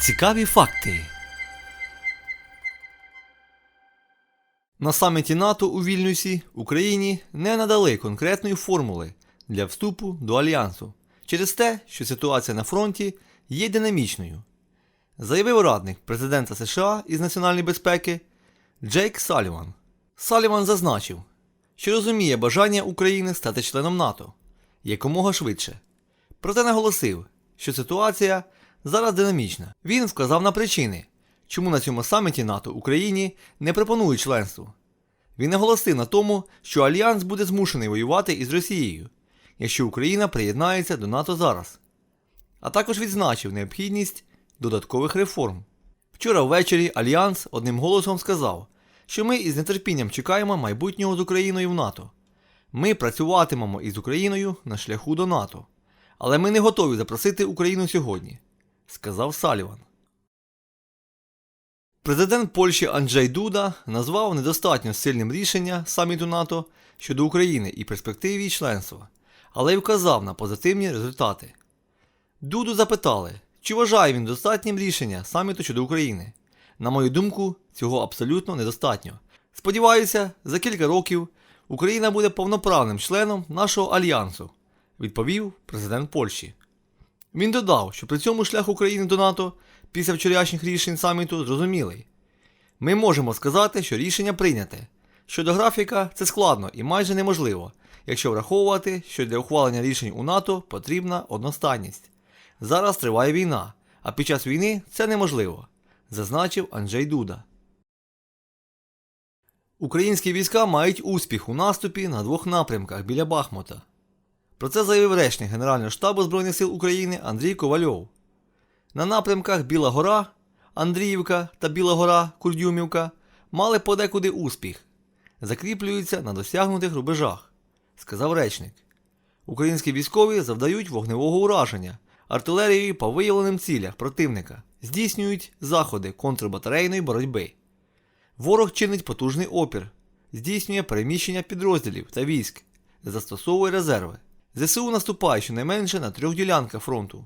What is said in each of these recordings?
Цікаві факти. На саміті НАТО у Вільнюсі Україні не надали конкретної формули для вступу до альянсу через те, що ситуація на фронті є динамічною. Заявив радник президента США із національної безпеки Джейк Саліван. Саліван зазначив, що розуміє бажання України стати членом НАТО якомога швидше. Проте наголосив, що ситуація зараз динамічна. Він вказав на причини, чому на цьому саміті НАТО Україні не пропонують членство. Він наголосив на тому, що Альянс буде змушений воювати із Росією, якщо Україна приєднається до НАТО зараз. А також відзначив необхідність додаткових реформ. Вчора ввечері Альянс одним голосом сказав, що ми із нетерпінням чекаємо майбутнього з Україною в НАТО. Ми працюватимемо із Україною на шляху до НАТО, але ми не готові запросити Україну сьогодні, сказав Саліван. Президент Польщі Анджей Дуда назвав недостатньо сильним рішення саміту НАТО щодо України і перспектив її членства, але й вказав на позитивні результати. Дуду запитали, чи вважає він достатнім рішення саміту щодо України. На мою думку, цього абсолютно недостатньо. Сподіваюся, за кілька років Україна буде повноправним членом нашого альянсу, відповів президент Польщі. Він додав, що при цьому шлях України до НАТО після вчорашніх рішень саміту зрозумілий. Ми можемо сказати, що рішення прийняте. Щодо графіка, це складно і майже неможливо, якщо враховувати, що для ухвалення рішень у НАТО потрібна одностайність. Зараз триває війна, а під час війни це неможливо, зазначив Анджей Дуда. Українські війська мають успіх у наступі на двох напрямках біля Бахмута. Про це заявив речник Генерального штабу Збройних сил України Андрій Ковальов. На напрямках Біла Гора, Андріївка та Біла Гора Курдюмівка мали подекуди успіх, закріплюються на досягнутих рубежах, сказав речник. Українські військові завдають вогневого ураження артилерією по виявленим цілях противника, здійснюють заходи контрбатарейної боротьби. Ворог чинить потужний опір, здійснює переміщення підрозділів та військ, застосовує резерви. ЗСУ наступає щонайменше на трьох ділянках фронту,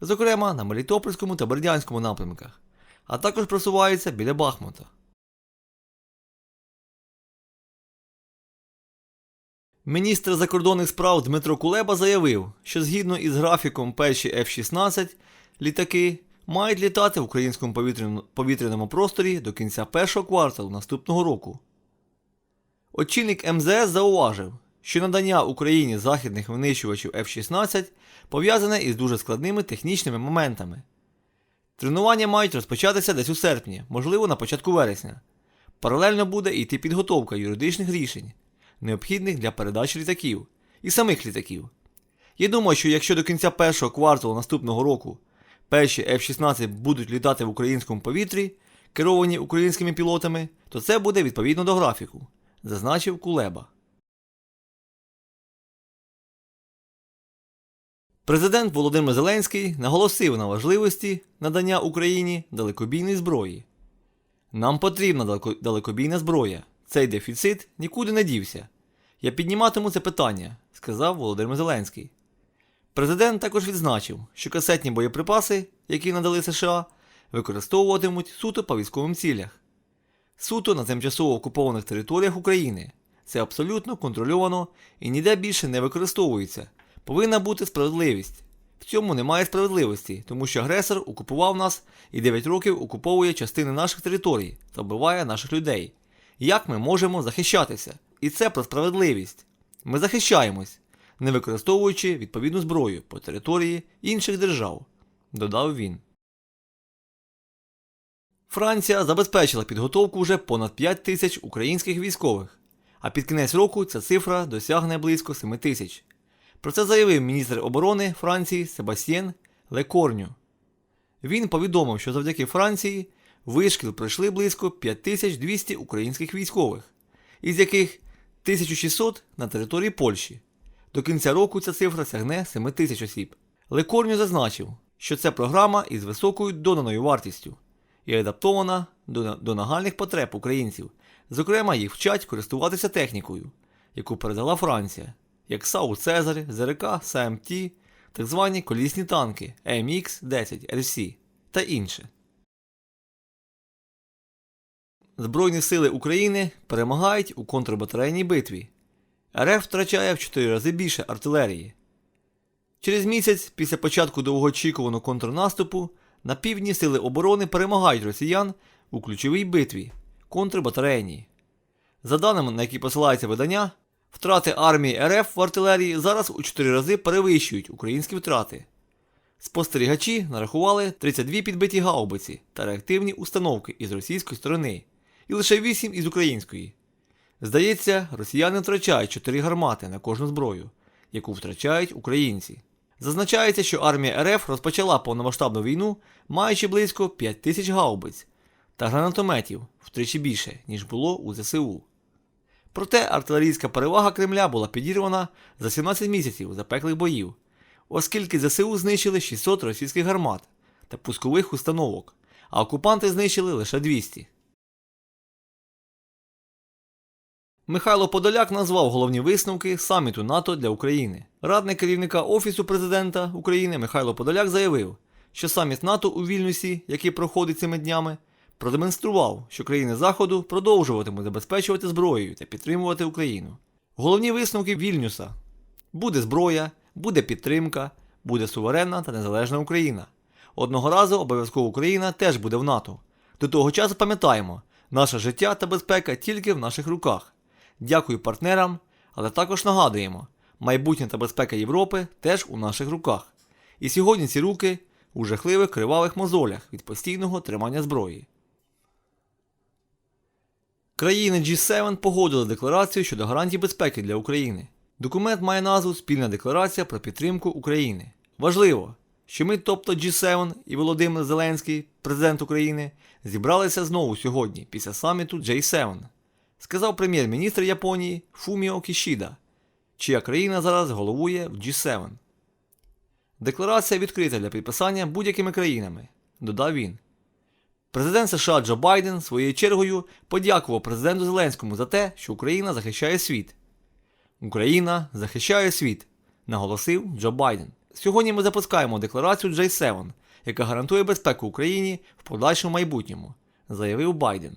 зокрема на Мелітопольському та Бердянському напрямках, а також просувається біля Бахмута. Міністр закордонних справ Дмитро Кулеба заявив, що згідно із графіком перші F-16 літаки мають літати в українському повітряному просторі до кінця першого кварталу наступного року. Очільник МЗС зауважив, що надання Україні західних винищувачів F-16 пов'язане із дуже складними технічними моментами. Тренування мають розпочатися десь у серпні, можливо, на початку вересня. Паралельно буде йти підготовка юридичних рішень, необхідних для передачі літаків і самих літаків. Я думаю, що якщо до кінця першого кварталу наступного року перші F-16 будуть літати в українському повітрі, керовані українськими пілотами, то це буде відповідно до графіку, зазначив Кулеба. Президент Володимир Зеленський наголосив на важливості надання Україні далекобійної зброї. Нам потрібна далекобійна зброя. Цей дефіцит нікуди не дівся. Я підніматиму це питання, сказав Володимир Зеленський. Президент також відзначив, що касетні боєприпаси, які надали США, використовуватимуть суто по військовим цілях. Суто на тимчасово окупованих територіях України. Це абсолютно контрольовано і ніде більше не використовується. Повинна бути справедливість. В цьому немає справедливості, тому що агресор окупував нас і 9 років окуповує частини наших територій та вбиває наших людей. Як ми можемо захищатися? І це про справедливість. Ми захищаємось, не використовуючи відповідну зброю по території інших держав, додав він. Франція забезпечила підготовку вже понад 5 тисяч українських військових, а під кінець року ця цифра досягне близько 7 тисяч. Про це заявив міністр оборони Франції Себастьєн Лекорню. Він повідомив, що завдяки Франції вишкіл пройшли близько 5200 українських військових, із яких 1600 на території Польщі. До кінця року ця цифра сягне 7 тисяч осіб. Лекорню зазначив, що це програма із високою донаною вартістю і адаптована до нагальних потреб українців. Зокрема, їх вчать користуватися технікою, яку передала Франція, як САУ Цезарь, ЗРК, СМТ, так звані колісні танки MX-10 RC. та інше. Збройні сили України перемагають у контрбатарейній битві. РФ втрачає в 4 рази більше артилерії. Через місяць після початку довгоочікуваного контрнаступу на півдні сили оборони перемагають росіян у ключовій битві контрбатарейній. За даними, на які посилається видання, втрати армії РФ в артилерії зараз у 4 рази перевищують українські втрати. Спостерігачі нарахували 32 підбиті гаубиці та реактивні установки із російської сторони і лише 8 із української. Здається, росіяни втрачають 4 гармати на кожну зброю, яку втрачають українці. Зазначається, що армія РФ розпочала повномасштабну війну, маючи близько 5 тисяч гаубиць та гранатометів втричі більше, ніж було у ЗСУ. Проте артилерійська перевага Кремля була підірвана за 17 місяців запеклих боїв, оскільки ЗСУ знищили 600 російських гармат та пускових установок, а окупанти знищили лише 200. Михайло Подоляк назвав головні висновки саміту НАТО для України. Радник керівника Офісу президента України Михайло Подоляк заявив, що саміт НАТО у Вільнюсі, який проходить цими днями, продемонстрував, що країни Заходу продовжуватимуть забезпечувати зброєю та підтримувати Україну. Головні висновки Вільнюса: буде зброя, буде підтримка, буде суверенна та незалежна Україна. Одного разу обов'язково Україна теж буде в НАТО. До того часу пам'ятаємо, наше життя та безпека тільки в наших руках. Дякую партнерам, але також нагадуємо, майбутнє та безпека Європи теж у наших руках. І сьогодні ці руки у жахливих кривавих мозолях від постійного тримання зброї. Країни G7 погодили декларацію щодо гарантій безпеки для України. Документ має назву Спільна декларація про підтримку України. Важливо, що ми, тобто G7 і Володимир Зеленський, президент України, зібралися знову сьогодні після саміту J7, сказав прем'єр-міністр Японії Фуміо Кішіда, чия країна зараз головує в G7. Декларація відкрита для підписання будь-якими країнами, додав він. Президент США Джо Байден своєю чергою подякував президенту Зеленському за те, що Україна захищає світ. Україна захищає світ, наголосив Джо Байден. Сьогодні ми запускаємо декларацію J7, яка гарантує безпеку Україні в подальшому майбутньому, заявив Байден.